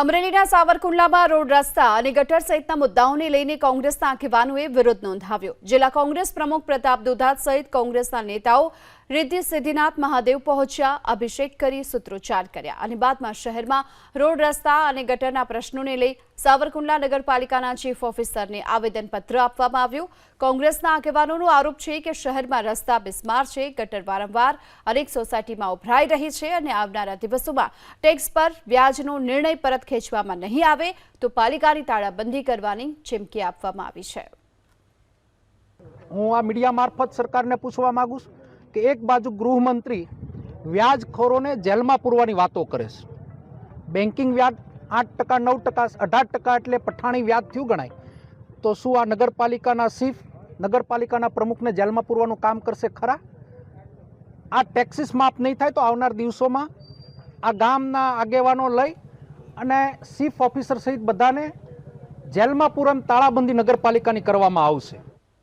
અમરેલીના સાવરકુંડલામાં રોડ રસ્તા અને ગટર સહિતના મુદ્દાઓને લઈને કોંગ્રેસના આગેવાનોએ વિરોધ નોંધાવ્યો. જિલ્લા કોંગ્રેસ પ્રમુખ પ્રતાપ દુધાત સહિત કોંગ્રેસના નેતાઓ રિદ્ધિ સિદ્ધિનાથ મહાદેવ પહોંચ્યા, અભિષેક કરી, સૂત્રોચ્ચાર કર્યા અને બાદમાં શહેરમાં રોડ રસ્તા અને ગટરના પ્રશ્નોને લઈ સાવરકુંડલા નગરપાલિકાના ચીફ ઓફિસરને આવેદનપત્ર આપવામાં આવ્યું. કોંગ્રેસના આગેવાનોનો આરોપ છે કે શહેરમાં રસ્તા બિસ્માર છે, ગટર વારંવાર અનેક સોસાયટીમાં ઉભરાઈ રહી છે અને આવનારા દિવસોમાં ટેક્સ પર વ્યાજનો નિર્ણય પરત ખેંચવામાં નહીં આવે તો પાલિકાની તાળાબંધી કરવાની ચીમકી આપવામાં આવી છે. હું આ મીડિયા મારફત સરકારને પૂછવા માંગુ છું. કે એક બાજુ ગૃહમંત્રી વ્યાજખોરોને જેલમાં પૂરવાની વાતો કરે છે. બેન્કિંગ વ્યાજ આઠ ટકા, નવ ટકા, અઢાર ટકા એટલે પઠાણી વ્યાજ થયું ગણાય. તો શું આ નગરપાલિકાના સીફ નગરપાલિકાના પ્રમુખને જેલમાં પૂરવાનું કામ કરશે ખરા? આ ટેક્સીસ માફ નહીં થાય તો આવનાર દિવસોમાં આ ગામના આગેવાનો લઈ અને ચીફ ઓફિસર સહિત બધાને જેલમાં પૂરમ તાળાબંધી નગરપાલિકાની કરવામાં આવશે.